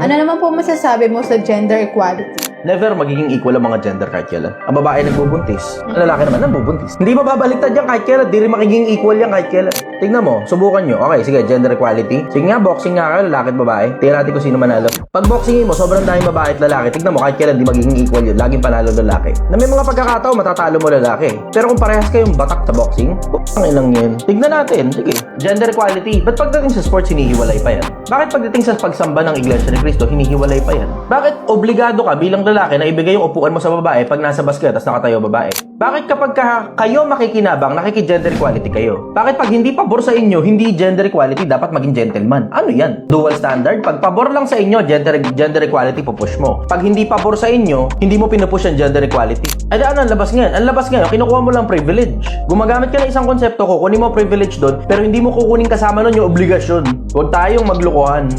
Ano naman po masasabi mo sa gender equality? Never magiging equal ang mga gender kahit kailan. Ang babae nagbubuntis, ang lalaki naman nagbubuntis. Hindi mababaliktad yan kahit kailan, di rin magiging equal yan kahit kailan. Tignan mo, subukan nyo. Okay, sige, gender equality. Sige nga, boxing nga kayo, lalaki at babae. Tingnan natin kung sino manalo. Pag boxingin mo, sobrang daming babae at lalaki. Tignan mo, kahit kailan di magiging equal yun. Laging panalo lalaki. Na may mga pagkakataon, matatalo mo lalaki. Pero kung parehas kayong batak sa boxing, ang ilang yun. Tignan natin, sige. Gender equality. Ba't pagdating sa sports, hinihiwalay pa yan? Bakit pagdating sa pagsamba ng Iglesia ni Cristo, hinihiwalay pa yan? Bakit obligado ka bilang lalaki na ibigay yung upuan mo sa babae pag nasa bus kayo, tapos nakatayo babae? Bakit kapag ka kayo makikinabang, nakiki-gender equality kayo? Bakit pag hindi pabor sa inyo, hindi gender equality, dapat maging gentleman? Ano yan? Dual standard? Pag pabor lang sa inyo, gender, gender equality, pupush mo. Pag hindi pabor sa inyo, hindi mo pinupush ang gender equality. Ay, ano, ang labas ngayon? Ang labas ngayon, kinukuha mo lang privilege. Gumagamit ka ng isang konsepto ko, kunin mo privilege doon, pero hindi mo kukunin kasama nun yung obligasyon. Huwag tayong maglukuhan.